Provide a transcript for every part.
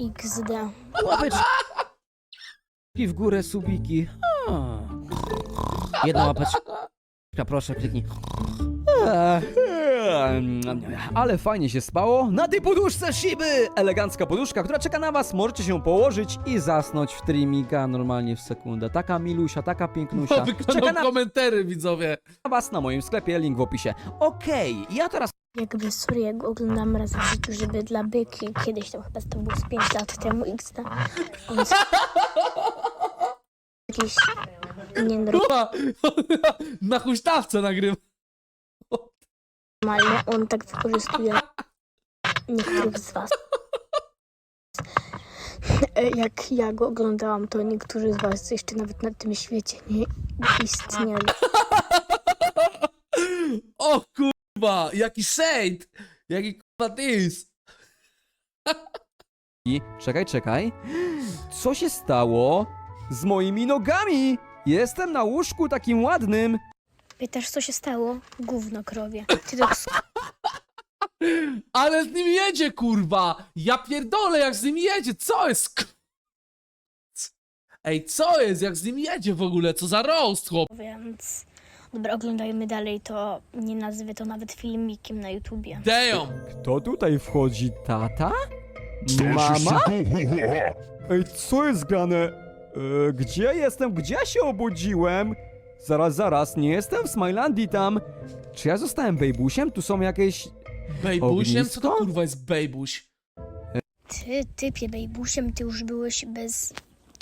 XD. Łapeczki w górę, subiki. A. Jedna łapeczka, proszę, kliknij. Ale fajnie się spało. Na tej poduszce Shiby! Elegancka poduszka, która czeka na was. Możecie się położyć i zasnąć w trimiga normalnie w sekundę. Taka milusia, taka pięknusia. Czeka Wykonał na komentary, widzowie. was na moim sklepie, link w opisie. Okej, ja teraz Jakby sorry, jak oglądam raz w życiu, żeby dla byki, kiedyś tam chyba to było z 5 lat temu XD. On jest jakiś nienormalny, Kurwa, Na huśtawce nagrywa. on tak wykorzystuje niektórych z was. E, Jak ja go oglądałam, to niektórzy z was jeszcze nawet na tym świecie nie istnieli. O kurwa, jaki shade. Jaki kurwa dys. I czekaj, czekaj. Co się stało z moimi nogami? Jestem na łóżku takim ładnym. Pytasz, co się stało? Gówno krowie. Ty to Ale z nim jedzie, kurwa. Ja pierdolę, jak z nim jedzie. Co jest? k- Ej, co jest, jak z nim jedzie w ogóle? Co za roast, chłop? Więc dobra, oglądajmy dalej, to nie nazwę to nawet filmikiem na YouTubie. Damn. Kto tutaj wchodzi? Tata? Mama? Ej, co jest grane? E, gdzie jestem? Gdzie się obudziłem? Zaraz, zaraz, nie jestem w Smilandii tam. Czy ja zostałem bejbusiem? Tu są jakieś... Bejbusiem? Co to Ognisko? kurwa jest bejbuś? Ty, typie Bejbusiem, ty już byłeś bez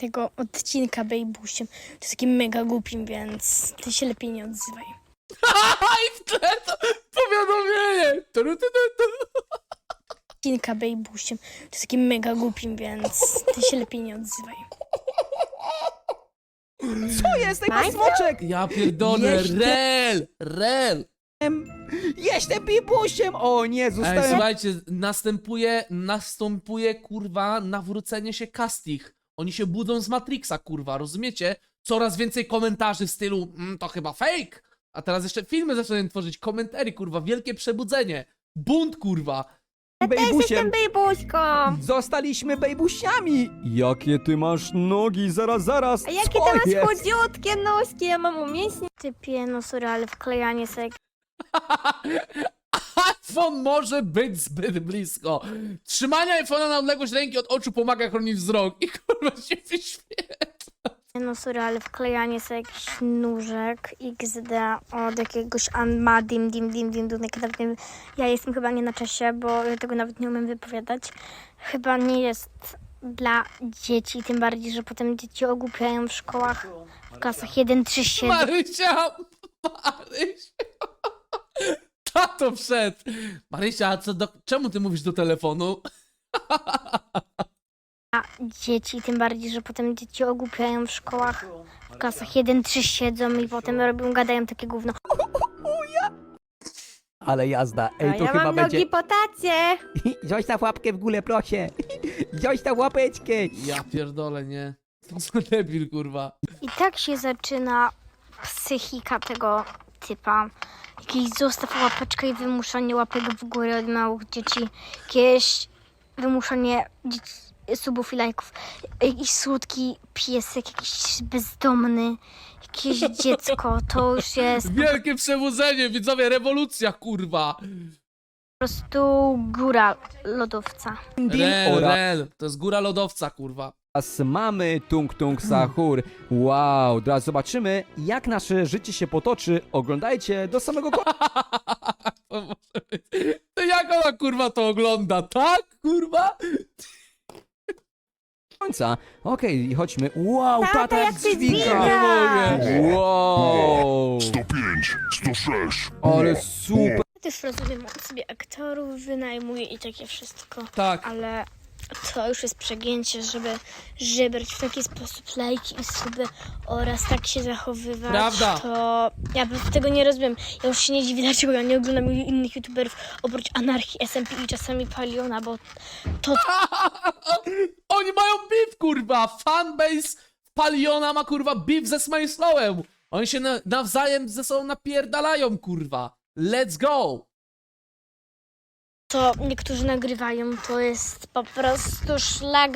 tego odcinka Bejbusiem. To jest takim mega głupim, więc ty się lepiej nie odzywaj. I w tle to powiadomienie. Odcinka Bejbusiem. To jest takim mega głupim, więc ty się lepiej nie odzywaj. Co jest? Ma smoczek! Ja pierdolę, Jeszcze- rel, rel. Jestem bejbusiem! O nie, Ej, zostałem... słuchajcie, następuje, następuje, kurwa, nawrócenie się Castich. Oni się budzą z Matrixa, kurwa, rozumiecie? Coraz więcej komentarzy w stylu, mm, to chyba fake. A teraz jeszcze filmy zaczynają tworzyć, komentary, kurwa, wielkie przebudzenie. Bunt, kurwa. bejbusiem! bejbuśką! Zostaliśmy bejbusiami! Jakie ty masz nogi? Zaraz, zaraz! A jakie Co ty masz jest? chudziutkie nóżki, ja mam umięśnie. Typie, no sorry, ale wklejanie sobie iPhone może być zbyt blisko. Trzymanie iPhone'a na odległość ręki od oczu pomaga chronić wzrok. I kurwa się wyświetla. No sorry, ale wklejanie sobie jakiś nóżek XD od jakiegoś Anma Dim Dim Dim Dim Dunek. Nawet nie wiem, ja jestem chyba nie na czasie, bo ja tego nawet nie umiem wypowiadać. Chyba nie jest dla dzieci, tym bardziej, że potem dzieci ogłupiają w szkołach w klasach 1, 3, 7. Marysia! Marysia! Tato wszedł! Marysia, a co do... czemu ty mówisz do telefonu? A dzieci, tym bardziej, że potem dzieci ogłupiają w szkołach w klasach 1, 3 siedzą i potem robią, gadają takie gówno. Ale jazda. Ej, to ja chyba mam będzie... nogi po tacie. Zostaw łapkę w górę, proszę. Zostaw łapeczkę. Ja pierdolę, nie. To za debil, kurwa. I tak się zaczyna psychika tego typa. Jakiś zostaw łapeczkę i wymuszanie łapek w górę od małych dzieci. Jakieś wymuszanie dzieci, subów i lajków. Jakiś słodki piesek, jakiś bezdomny, jakieś dziecko. To już jest Wielkie przebudzenie, widzowie, rewolucja, kurwa. Prostu góra lodowca. Rel, rel. To jest góra lodowca, kurwa. Teraz mamy Tung Tung Sahur. Wow, teraz zobaczymy, jak nasze życie się potoczy. Oglądajcie do samego To może być... To jak ona, kurwa, to ogląda, tak, kurwa? końca. Okej, chodźmy. Wow, Tata, tata jak jak ty dźwiga. Wow, 105, 106. ale super. Też rozumiem, on sobie aktorów wynajmuje i takie wszystko. Tak. ale to już jest przegięcie, żeby żebrać w taki sposób lajki i suby oraz tak się zachowywać. Prawda. To ja tego nie rozumiem. Ja już się nie dziwię, dlaczego ja nie oglądam innych youtuberów oprócz Anarchii, SMP i czasami Paliona, bo to Oni mają beef, kurwa! Fanbase Paliona ma, kurwa, beef ze Smajslowem! Oni się na, nawzajem ze sobą napierdalają, kurwa! Let's go! to niektórzy nagrywają, to jest po prostu szlak.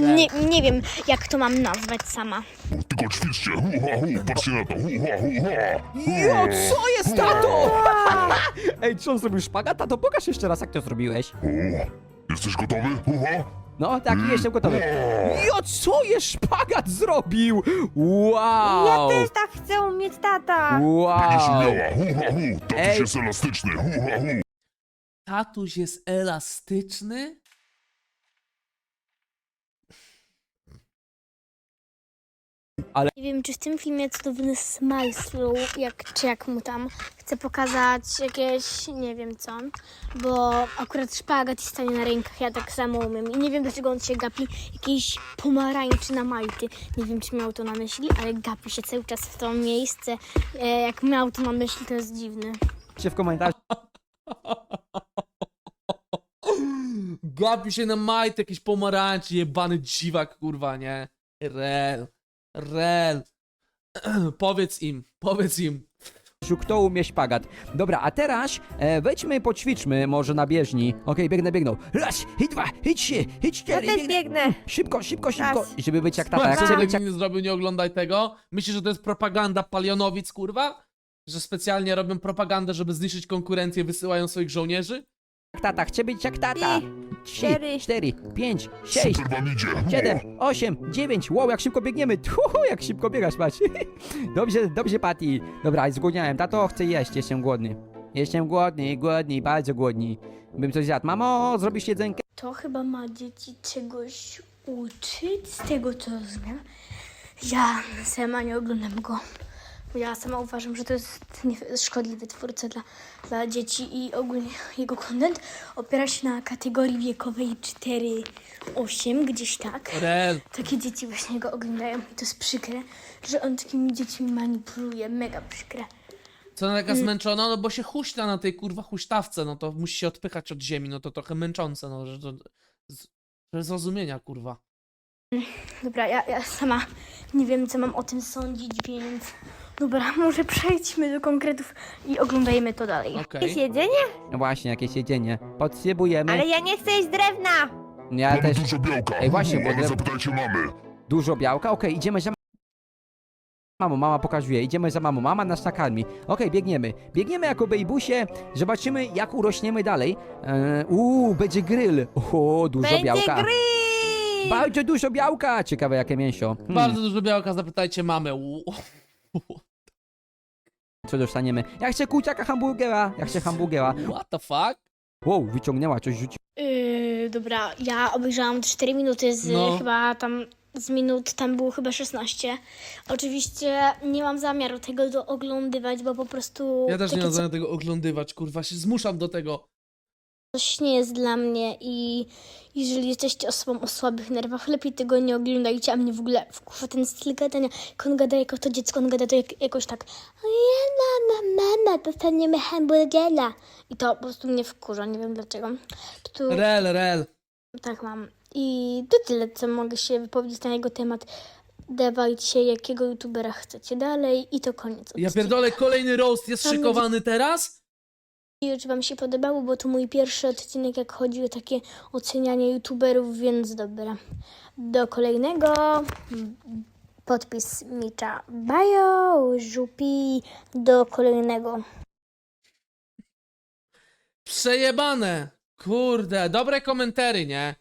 Nie, nie wiem, jak to mam nazwać sama. Tylko ćwiczcie, hu ha hu, patrzcie na to, hu ha hu ha. Jo, co jest, tato? Ej, czy on zrobił szpagat? Tato, pokaż jeszcze raz, jak to zrobiłeś. O, jesteś gotowy, hu ha? No, tak, jestem gotowy. Jo, co jest szpagat zrobił? Wow! Ja też tak chcę umieć, tata. Będziesz Wow! umiała, hu ha hu, tatuś Ej. jest elastyczny, hu ha hu. Tatuś jest elastyczny? Nie wiem, czy w tym filmie cudowny Smajslu, jak, czy jak mu tam, chce pokazać jakieś, nie wiem co, bo akurat szpagat i stanie na rękach, ja tak samo umiem i nie wiem, dlaczego on się gapi jakiejś pomarańczy na majty. Nie wiem, czy miał to na myśli, ale gapi się cały czas w to miejsce. E, jak miał to na myśli, to jest dziwny. Piszcie w komentarzu, Gapi się na majt, jakiś pomarańczy, jebany dziwak, kurwa, nie? Rel, rel. powiedz im, powiedz im. kto umie szpagat. Dobra, a teraz e, wejdźmy, poćwiczmy może na bieżni. Okej, biegnę, biegnę. Raz, i dwa, i trzy, i Ja cztery. też biegnę. biegnę. Szybko, szybko, szybko. Raz. Żeby być jak tata. Jak chcę tak być jak nie zrobił, nie oglądaj tego? Myślisz, że to jest propaganda palionowic, kurwa? Że specjalnie robią propagandę, żeby zniszczyć konkurencję, wysyłają swoich żołnierzy? Tata, chcę być jak tata. Trzy, cztery. cztery, pięć, sześć, Super wam idzie, hu Siedem, osiem, dziewięć. Wow, jak szybko biegniemy. Uhu, jak szybko biegasz, patrz. Dobrze, dobrze, Patty. Dobra, zgłodniałem. Tato, chcę jeść, jestem głodny. Jestem głodny, głodny, bardzo głodny. Bym coś zjadł. Mamo, zrobisz jedzenkę? To chyba ma dzieci czegoś uczyć, z tego co rozumiem. Ja sama nie oglądam go. Ja sama uważam, że to jest nie- szkodliwy twórca dla, dla dzieci i ogólnie jego content opiera się na kategorii wiekowej 4-8, gdzieś tak. Rel. Takie dzieci właśnie go oglądają i to jest przykre, że on takimi dziećmi manipuluje, mega przykre. Co ona taka Mm. zmęczona? No bo się huśta na tej kurwa huśtawce, no to musi się odpychać od ziemi, no to trochę męczące, no że to... z- że Zrozumienia, kurwa. Dobra, ja, ja sama nie wiem, co mam o tym sądzić, więc dobra, może przejdźmy do konkretów i oglądajmy to dalej. Okej. Jakieś jedzenie? No właśnie, jakieś jedzenie. Potrzebujemy. Ale ja nie chcę jeść drewna. Ja Mamy też dużo białka, Ej, właśnie, bo ale zapytajcie mamy. dużo białka. Okej, idziemy za mamą. Mama pokazuje. Idziemy za mamą. Mama nas nakarmi. Okej, biegniemy. Biegniemy jako bejbusie. Zobaczymy, jak urośniemy dalej. Eee, uuu, będzie grill. O, dużo Będzie białka. grill. Bardzo dużo białka! Ciekawe jakie mięso. Hmm, Bardzo dużo białka, zapytajcie mamę. U- Co dostaniemy? Ja chcę kurczaka hamburgera! Ja chcę hamburgera. What the fuck? Wow, wyciągnęła, coś rzuciła. Yy, dobra, ja obejrzałam 4 minuty z No. chyba tam z minut, tam było chyba 16. Oczywiście nie mam zamiaru tego dooglądywać, bo po prostu Ja też nie takie mam zamiaru tego oglądywać, kurwa, się zmuszam do tego. Coś nie jest dla mnie i jeżeli jesteście osobą o słabych nerwach, lepiej tego nie oglądajcie, a mnie w ogóle wkurza ten styl gadania. Jak on gada jako to dziecko, on gada to jak, jakoś tak ja mama, mama, dostaniemy hamburgera. I to po prostu mnie wkurza, nie wiem dlaczego. Tu... Rel, rel. Tak mam. I to tyle, co mogę się wypowiedzieć na jego temat. Dawajcie, jakiego youtubera chcecie dalej i to koniec. Ja odcinka. pierdolę, kolejny roast jest Tam szykowany teraz? Czy wam się podobało, bo to mój pierwszy odcinek, jak chodzi o takie ocenianie youtuberów, więc dobra. Do kolejnego. Podpis Micza Bajo, Żupi. Do kolejnego. Przejebane! Kurde, dobre komentary, nie?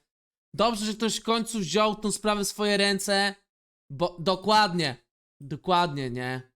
Dobrze, że ktoś w końcu wziął tą sprawę w swoje ręce, bo dokładnie, dokładnie, nie?